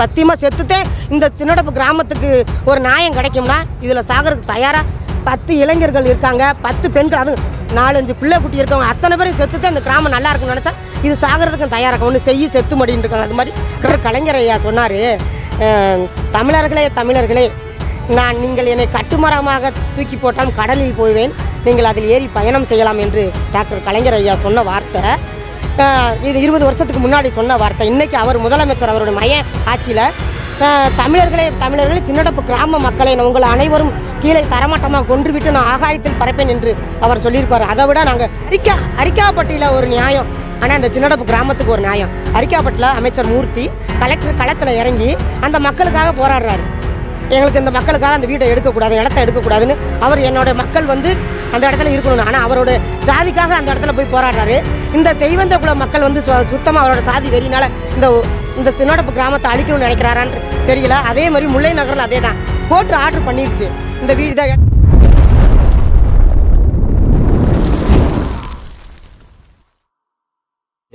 சத்தியமாக செத்துட்டே இந்த சின்னடப்பு கிராமத்துக்கு ஒரு நியாயம் கிடைக்கும்னா இதில் சாகிறதுக்கு தயாராக பத்து இளைஞர்கள் இருக்காங்க பத்து பெண்கள் அதுவும் நாலஞ்சு பிள்ளை குட்டி இருக்கவங்க அத்தனை பேரும் செத்துட்டு இந்த கிராமம் நல்லா இருக்கும்னு நினச்சா இது சாகிறதுக்கும் தயாராக ஒன்று செய்ய செத்து மடின்னு இருக்காங்க. அது மாதிரி கலைஞர் ஐயா சொன்னார். தமிழர்களே தமிழர்களே நான் நீங்கள் என்னை கட்டுமரமாக தூக்கி போட்டால் கடலில் போவேன். நீங்கள் அதில் ஏறி பயணம் செய்யலாம் என்று டாக்டர் கலைஞர் ஐயா சொன்ன வார்த்தை. இது இருபது வருஷத்துக்கு முன்னாடி சொன்ன வார்த்தை. இன்றைக்கி அவர் முதலமைச்சர் அவருடைய மைய ஆட்சியில் தமிழர்களே தமிழர்களே சின்னடப்பு கிராம மக்களை நான் உங்களை அனைவரும் கீழே தரமட்டமாக கொன்று விட்டு நான் ஆகாயத்தில் பறப்பேன் என்று அவர் சொல்லியிருப்பார் அதை விட நாங்கள் அரிக்கா அரிக்காப்பட்டியில் ஒரு நியாயம். ஆனால் இந்த சின்னடப்பு கிராமத்துக்கு ஒரு நியாயம். அரிக்காப்பட்டில் அமைச்சர் மூர்த்தி கலெக்டர் களத்தில் இறங்கி அந்த மக்களுக்காக போராடுறாரு. எங்களுக்கு இந்த மக்களுக்காக அந்த வீட்டை எடுக்கக்கூடாது இடத்த எடுக்கக்கூடாதுன்னு அவர் என்னோட மக்கள் வந்து அந்த இடத்துல இருக்கணும். ஆனால் அவரோட ஜாதிக்காக அந்த இடத்துல போய் போராடுறாரு. இந்த தெய்வந்த குல மக்கள் வந்து சுத்தமாக அவரோட சாதி வெறினால இந்த இந்த சின்னடப்பு கிராமத்தை அழிக்கணும்னு நினைக்கிறாரான்னு தெரியல. அதே மாதிரி முல்லை நகரில் அதே தான் கோர்ட்டு ஆர்டர் பண்ணிருச்சு. இந்த வீடு தான்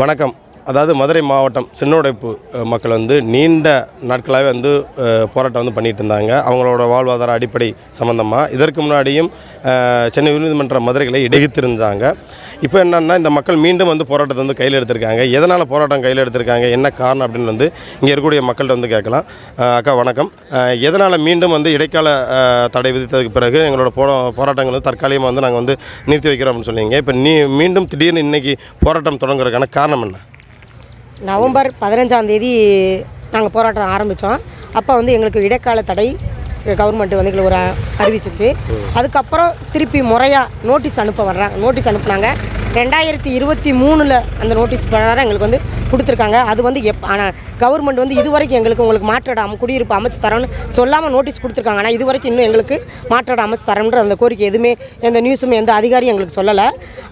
வணக்கம். அதாவது மதுரை மாவட்டம் சின்னோடைப்பு மக்கள் வந்து நீண்ட நாட்களாகவே வந்து போராட்டம் வந்து பண்ணிகிட்டு இருந்தாங்க. அவங்களோட வாழ்வாதார அடிப்படை சம்மந்தமாக இதற்கு முன்னாடியும் சென்னை உயர்நீதிமன்ற மதுரைகளை இடைத்திருந்தாங்க இப்போ என்னென்னா இந்த மக்கள் மீண்டும் வந்து போராட்டத்தை வந்து கையில் எடுத்திருக்காங்க. எதனால் போராட்டம் கையில் எடுத்திருக்காங்க? என்ன காரணம்? அப்படின்னு வந்து இங்கே இருக்கக்கூடிய மக்கள்கிட்ட வந்து கேட்கலாம். அக்கா வணக்கம். எதனால் மீண்டும் வந்து இடைக்கால தடை விதித்ததுக்கு பிறகு எங்களோட போரா போராட்டங்கள் வந்து தற்காலிகமாக வந்து நாங்கள் வந்து நிறுத்தி வைக்கிறோம் அப்படின்னு சொன்னீங்க. இப்போ நீ மீண்டும் திடீர்னு இன்னைக்கு போராட்டம் தொடங்குறதுக்கான காரணம் என்ன? நவம்பர் பதினஞ்சாம் தேதி நாங்கள் போராட்டம் ஆரம்பித்தோம் அப்போ வந்து எங்களுக்கு இடைக்கால தடை கவர்மெண்ட் வந்து எங்களுக்கு ஒரு அறிவிச்சிச்சு. அதுக்கப்புறம் திருப்பி முறையாக நோட்டீஸ் அனுப்ப வர்றாங்க நோட்டீஸ் அனுப்புனாங்க. ரெண்டாயிரத்தி இருபத்தி மூணில் அந்த நோட்டீஸ் பண்ணுறாங்க எங்களுக்கு வந்து கொடுத்துருக்காங்க. அது வந்து எப் ஆனால் கவர்மெண்ட் வந்து இது வரைக்கும் எங்களுக்கு உங்களுக்கு மாற்றோட குடியிருப்பு அமைச்சு தரோன்னு சொல்லாமல் நோட்டீஸ் கொடுத்துருக்காங்க. ஆனால் இது வரைக்கும் இன்னும் எங்களுக்கு மாற்றோட அமைச்சு தரோன்ற அந்த கோரிக்கை எதுவுமே எந்த நியூஸுமே எந்த அதிகாரியும் எங்களுக்கு சொல்லலை.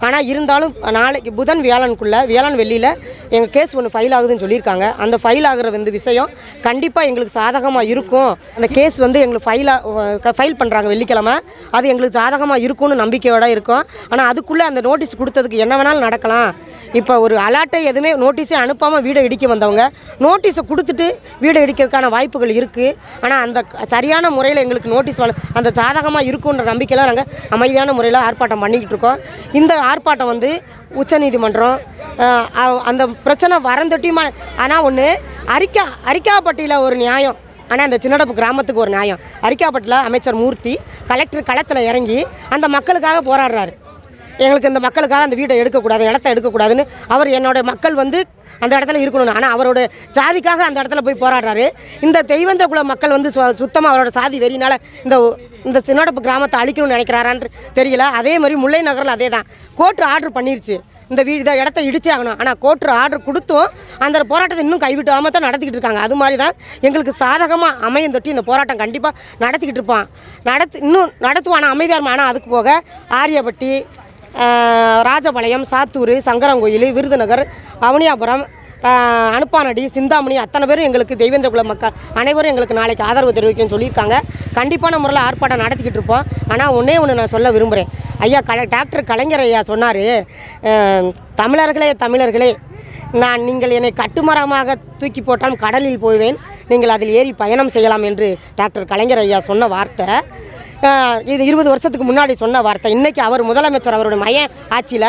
ஆனால் இருந்தாலும் நாளைக்கு புதன் வியாழனுக்குள்ளே வியாழன் வெள்ளியில் எங்கள் கேஸ் ஒன்று ஃபைல் ஆகுதுன்னு சொல்லியிருக்காங்க. அந்த ஃபைல் ஆகிற வந்து விஷயம் கண்டிப்பாக எங்களுக்கு சாதகமாக இருக்கும். அந்த கேஸ் வந்து எங்களுக்கு ஃபைலாக ஃபைல் பண்ணுறாங்க வெள்ளிக்கிழமை. அது எங்களுக்கு சாதகமாக இருக்கும்னு நம்பிக்கையோடு இருக்கும். ஆனால் அதுக்குள்ளே அந்த நோட்டீஸ் கொடுத்ததுக்கு என்ன வேணாலும் நடக்கலாம். இப்போ ஒரு அலாட்டை எதுவுமே நோட்டீஸே அனுப்பாமல் வீடை இடிக்க வந்தவங்க நோட்டீஸை கொடுத்துட்டு வீடை இடிக்கிறதுக்கான வாய்ப்புகள் இருக்குது ஆனால் அந்த க- சரியான முறையில் எங்களுக்கு நோட்டீஸ் வழ அந்த சாதகமாக இருக்குன்ற நம்பிக்கையில் நாங்கள் அமைதியான முறையில் ஆர்ப்பாட்டம் பண்ணிக்கிட்டு இருக்கோம். இந்த ஆர்ப்பாட்டம் வந்து உச்சநீதிமன்றம் அந்த பிரச்சனை வரந்தொட்டியுமா ஆனால் ஒன்று அரிக்கா அரிக்காப்பட்டியில் ஒரு நியாயம் ஆனால் அந்த சின்னடப்பு கிராமத்துக்கு ஒரு நியாயம். அரிக்காப்பட்டில் அமைச்சர் மூர்த்தி கலெக்டர் களத்தில் இறங்கி அந்த மக்களுக்காக போராடுறாரு. எங்களுக்கு இந்த மக்களுக்காக அந்த வீட்டை எடுக்கக்கூடாது இடத்த எடுக்கக்கூடாதுன்னு அவர் என்னோட மக்கள் வந்து அந்த இடத்துல இருக்கணும் ஆனால் அவரோட சாதிக்காக அந்த இடத்துல போய் போராடுறாரு. இந்த தெய்வந்திர குல மக்கள் வந்து சுத்தமாக அவரோட சாதி வெறினால இந்த இந்த சின்னடப்பு கிராமத்தை அழிக்கணும்னு நினைக்கிறாரான்னு தெரியல. அதே மாதிரி முல்லை நகரில் அதே தான். கோர்ட்டு ஆர்டர் பண்ணிருச்சு. இந்த வீடு தான் இடத்த இடிச்சே ஆகணும். ஆனால் கோர்ட்டு ஆர்டர் கொடுத்தும் அந்த போராட்டத்தை இன்னும் கைவிட்டாமல் தான் நடத்திக்கிட்டு இருக்காங்க. அது மாதிரி தான் எங்களுக்கு சாதகமாக அமையம் தொட்டி இந்த போராட்டம் கண்டிப்பாக நடத்திக்கிட்டு இருப்பான். நடத்து இன்னும் நடத்துவான். அமைதியாக ஆனால் அதுக்கு போக ஆரியப்பட்டி ராஜபாளையம் சாத்தூர் சங்கரங்கோயில் விருதுநகர் அவனியாபுரம் அனுப்பானடி சிந்தாமணி அத்தனை பேரும் எங்களுக்கு தெய்வேந்திர குல மக்கள் அனைவரும் எங்களுக்கு நாளைக்கு ஆதரவு தெரிவிக்கும்னு சொல்லியிருக்காங்க. கண்டிப்பான முறையில் ஆர்ப்பாட்டம் நடத்திக்கிட்டு இருப்போம். ஆனால் ஒன்றே ஒன்று நான் சொல்ல விரும்புகிறேன் ஐயா கல டாக்டர் கலைஞர் ஐயா சொன்னார் தமிழர்களே தமிழர்களே நான் நீங்கள் என்னை கட்டுமரமாக தூக்கி போட்டால் கடலில் போவேன். நீங்கள் அதில் ஏறி பயணம் செய்யலாம் என்று டாக்டர் கலைஞர் ஐயா சொன்ன வார்த்தை. இது இருபது வருஷத்துக்கு முன்னாடி சொன்ன வார்த்தை. இன்றைக்கி அவர் முதலமைச்சர் அவருடைய மைய ஆட்சியில்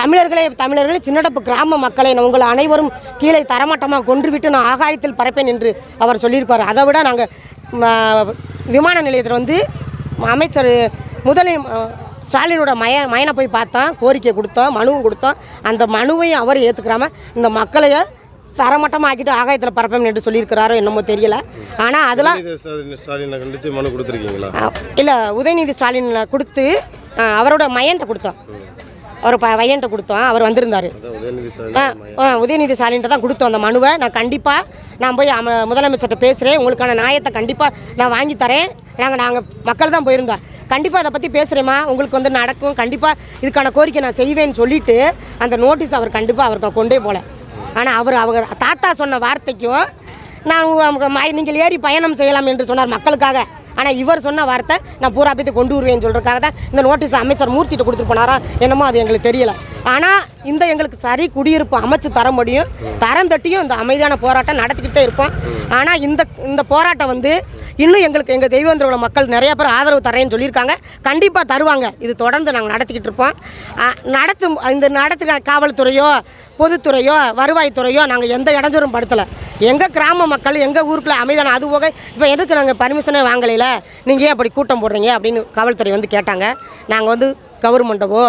தமிழர்களே தமிழர்களே சின்னடப்பு கிராம மக்களை நான் உங்களை அனைவரும் கீழே தரமட்டமாக கொன்றுவிட்டு நான் ஆகாயத்தில் பறப்பேன் என்று அவர் சொல்லியிருப்பார். அதை விட நாங்கள் விமான நிலையத்தில் வந்து அமைச்சர் முதலில் ஸ்டாலினோட மய மயனை போய் பார்த்தோம் கோரிக்கை கொடுத்தோம் மனுவும் கொடுத்தோம். அந்த மனுவையும் அவர் ஏற்றுக்கிறாம இந்த மக்களைய தரமட்டமாக்கிட்டு ஆகாயத்தில் பறப்பேன் என்று சொல்லியிருக்கிறாரோ என்னமோ தெரியல. ஆனால் அதெல்லாம் ஸ்டாலினை மனு கொடுத்துருக்கீங்களா? இல்லை உதயநிதி ஸ்டாலின் கொடுத்து அவரோட மயன்ட்ட கொடுத்தோம். அவர் ப பையன்ட்ட கொடுத்தோம். அவர் வந்திருந்தார். உதயநிதி ஸ்டாலின்ட்ட தான் கொடுத்தோம் அந்த மனுவை. நான் கண்டிப்பாக நான் போய் அம முதலமைச்சர்கிட்ட பேசுகிறேன் உங்களுக்கான நியாயத்தை கண்டிப்பாக நான் வாங்கி தரேன். நாங்கள் நாங்கள் மக்கள் தான் போயிருந்தோம். கண்டிப்பாக அதை பற்றி பேசுகிறேம்மா உங்களுக்கு வந்து நடக்கும். கண்டிப்பாக இதுக்கான கோரிக்கை நான் செய்வேன்னு சொல்லிட்டு அந்த நோட்டீஸ் அவர் கண்டிப்பாக அவருக்கு கொண்டே போகல ஆனால் அவர் அவர் தாத்தா சொன்ன வார்த்தைக்கும் நான் அவங்க நீங்கள் ஏறி பயணம் செய்யலாம் என்று சொன்னார் மக்களுக்காக. ஆனால் இவர் சொன்ன வார்த்தை நான் பூராபித்து கொண்டு வருவேன்னு சொல்கிறதுக்காக தான் இந்த நோட்டீஸ் அமைச்சர் மூர்த்திட்டு கொடுத்துட்டு போனாரா என்னமோ அது எங்களுக்கு தெரியல. ஆனால் இந்த எங்களுக்கு சரி குடியிருப்பு அமைச்சு தர முடியும். தரம் தட்டியும் இந்த அமைதியான போராட்டம் நடத்திக்கிட்டே இருப்போம். ஆனால் இந்த இந்த போராட்டம் வந்து இன்னும் எங்களுக்கு எங்கள் தெய்வந்திரோட மக்கள் நிறைய பேர் ஆதரவு தரேன்னு சொல்லியிருக்காங்க. கண்டிப்பாக தருவாங்க. இது தொடர்ந்து நாங்கள் நடத்திக்கிட்டு இருப்போம். நடத்தும் இந்த நடத்துகிற காவல்துறையோ பொதுத்துறையோ வருவாய்த்துறையோ நாங்கள் எந்த இடைஞ்சலும் படுத்தலை. எங்கள் கிராம மக்கள் எங்கள் ஊருக்குள்ள அமைதான அது போக இப்போ எதுக்கு நாங்கள் பர்மிஷனே வாங்கலையில? நீங்கள் ஏன் அப்படி கூட்டம் போடுறீங்க? அப்படின்னு காவல்துறை வந்து கேட்டாங்க. நாங்கள் வந்து கவர்மெண்ட்டவோ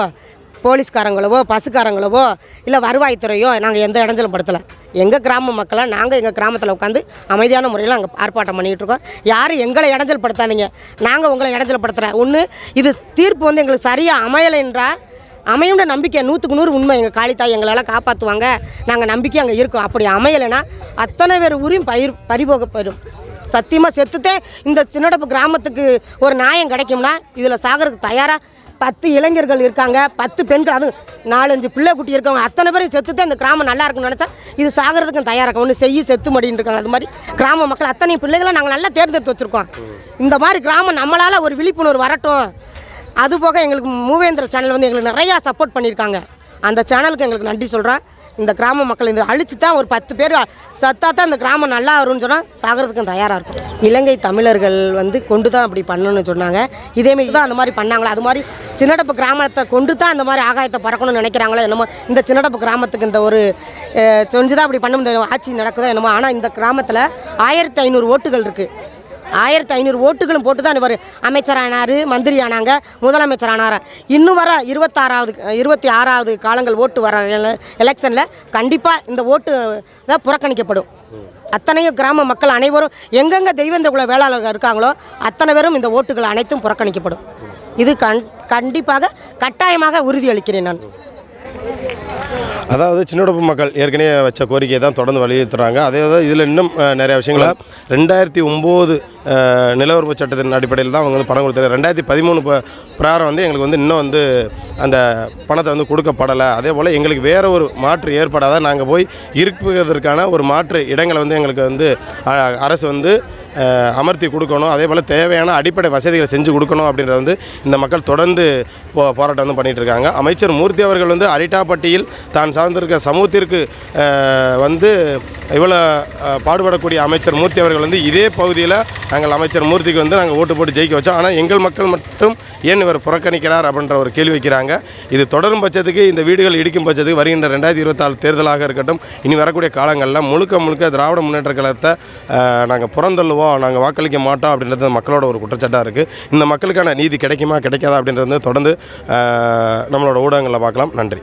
போலீஸ்காரங்களவோ பசுக்காரங்களவோ இல்லை வருவாய்த்துறையோ நாங்கள் எந்த இடைஞ்சலும் படுத்தலை. எங்கள் கிராம மக்களாக நாங்கள் எங்கள் கிராமத்தில் உட்காந்து அமைதியான முறையில் நாங்கள் ஆர்ப்பாட்டம் பண்ணிகிட்டு இருக்கோம். யாரும் எங்களை இடைஞ்சல் படுத்தாதீங்க. நாங்கள் உங்களை இடைஞ்சல் படுத்துகிறேன் ஒன்று இது தீர்ப்பு வந்து எங்களுக்கு சரியாக அமையலைன்றா அமையுன்ற நம்பிக்கை நூற்றுக்கு நூறு உண்மை. எங்கள் காளித்தாய் எங்களால் காப்பாற்றுவாங்க நாங்கள் நம்பிக்கை அங்கே இருக்கோம். அப்படி அமையலைன்னா அத்தனை பேர் ஊரையும் பயிர் பறிபோக போயிடும். சத்தியமாக செத்துட்டே இந்த சின்னடப்பு கிராமத்துக்கு ஒரு நியாயம் கிடைக்கும்னா இதில் சாகிறதுக்கு தயாராக பத்து இளைஞர்கள் இருக்காங்க பத்து பெண்கள் அதுவும் நாலஞ்சு பிள்ளை குட்டி இருக்கவங்க அத்தனை பேரும் செத்துட்டு இந்த கிராமம் நல்லா இருக்கும்னு நினச்சா இது சாகிறதுக்கும் தயாராக ஒன்று செய்ய செத்து மடின்னு இருக்காங்க. அது மாதிரி கிராம மக்கள் அத்தனை பிள்ளைகளை நாங்கள் நல்லா தேர்ந்தெடுத்து வச்சுருக்கோம். இந்த மாதிரி கிராமம் நம்மளால் ஒரு விழிப்புணர்வு வரட்டும். அதுபோக எங்களுக்கு மூவேந்திர சேனல் வந்து எங்களுக்கு நிறையா சப்போர்ட் பண்ணியிருக்காங்க. அந்த சேனலுக்கு எங்களுக்கு நன்றி சொல்கிறேன் இந்த கிராம மக்கள் இந்த அழிச்சு தான் ஒரு பத்து பேர் சத்தா தான் இந்த கிராமம் நல்லா வரும்னு சொன்னால் சாகிறதுக்கும் தயாராக இருக்கும். இலங்கை தமிழர்கள் வந்து கொண்டு தான் அப்படி பண்ணணும்னு சொன்னாங்க. இதேமாரி தான் அந்த மாதிரி பண்ணாங்களா? அது மாதிரி சின்னடப்பு கிராமத்தை கொண்டு தான் அந்த மாதிரி ஆகாயத்தை பறக்கணும்னு நினைக்கிறாங்களோ என்னமோ இந்த சின்னடப்பு கிராமத்துக்கு இந்த ஒரு செஞ்சு தான் அப்படி பண்ண இந்த ஆட்சி நடக்குதோ என்னமோ ஆனால் இந்த கிராமத்தில் ஆயிரத்தி ஐநூறு ஓட்டுகள் இருக்குது ஆயிரத்தி ஐநூறு ஓட்டுகளும் போட்டு தான் இவர் அமைச்சரானார் மந்திரி ஆனாங்க முதலமைச்சர் ஆனார் இன்னும் வர இருபத்தாறாவது இருபத்தி ஆறாவது காலங்கள் ஓட்டு வர எலெக்ஷனில் கண்டிப்பாக இந்த ஓட்டு தான் புறக்கணிக்கப்படும். அத்தனையும் கிராம மக்கள் அனைவரும் எங்கெங்கே தெய்வந்த குல வேளாளர்கள் இருக்காங்களோ அத்தனை பேரும் இந்த ஓட்டுகள் அனைத்தும் புறக்கணிக்கப்படும். இது கண் கண்டிப்பாக கட்டாயமாக உறுதியளிக்கிறேன் நான். அதாவது சின்னடப்பு மக்கள் ஏற்கனவே வச்ச கோரிக்கையை தான் தொடர்ந்து வலியுறுத்துறாங்க. அதே தான் இதில் இன்னும் நிறைய விஷயங்கள ரெண்டாயிரத்தி ஒம்பது நிலவரப்பு சட்டத்தின் அடிப்படையில் தான் அவங்க வந்து பணம் கொடுத்தாங்க ரெண்டாயிரத்தி பதிமூணு பிரகாரம் வந்து எங்களுக்கு வந்து இன்னும் வந்து அந்த பணத்தை வந்து கொடுக்கப்படலை. அதே போல் எங்களுக்கு வேறு ஒரு மாற்று ஏற்படாத நாங்கள் போய் இருப்பதற்கான ஒரு மாற்று இடங்களை வந்து எங்களுக்கு வந்து அரசு வந்து அமர்த்தி கொடுக்கணும். அதே போல் தேவையான அடிப்படை வசதிகளை செஞ்சு கொடுக்கணும் அப்படின்றத வந்து இந்த மக்கள் தொடர்ந்து போ போராட்டம் வந்து பண்ணிகிட்டு இருக்காங்க. அமைச்சர் மூர்த்தி அவர்கள் வந்து அரிட்டாப்பட்டியில் தான் சார்ந்திருக்க சமூகத்திற்கு வந்து இவ்வளோ பாடுபடக்கூடிய அமைச்சர் மூர்த்தி அவர்கள் வந்து இதே பகுதியில் நாங்கள் அமைச்சர் மூர்த்திக்கு வந்து நாங்கள் ஓட்டு போட்டு ஜெயிக்க வச்சோம். ஆனால் எங்கள் மக்கள் மட்டும் ஏன் இவர் புறக்கணிக்கிறார் அப்படின்ற ஒரு கேள்வி வைக்கிறாங்க. இது தொடரும் பட்சத்துக்கு இந்த வீடுகள் இடிக்கும் பட்சத்துக்கு வருகின்ற ரெண்டாயிரத்தி இருபத்தாறு தேர்தலாக இருக்கட்டும் இனி வரக்கூடிய காலங்களில் முழுக்க முழுக்க திராவிட முன்னேற்ற கழகத்தை நாங்கள் புறந்தள்ளுவோம் நாங்கள் வாக்களிக்க மாட்டோம் அப்படின்றது மக்களோட ஒரு குற்றச்சாட்டாக இருக்குது இந்த மக்களுக்கான நீதி கிடைக்குமா கிடைக்காதா அப்படின்றது வந்து தொடர்ந்து நம்மளோட ஊடகங்களில் பார்க்கலாம். நன்றி.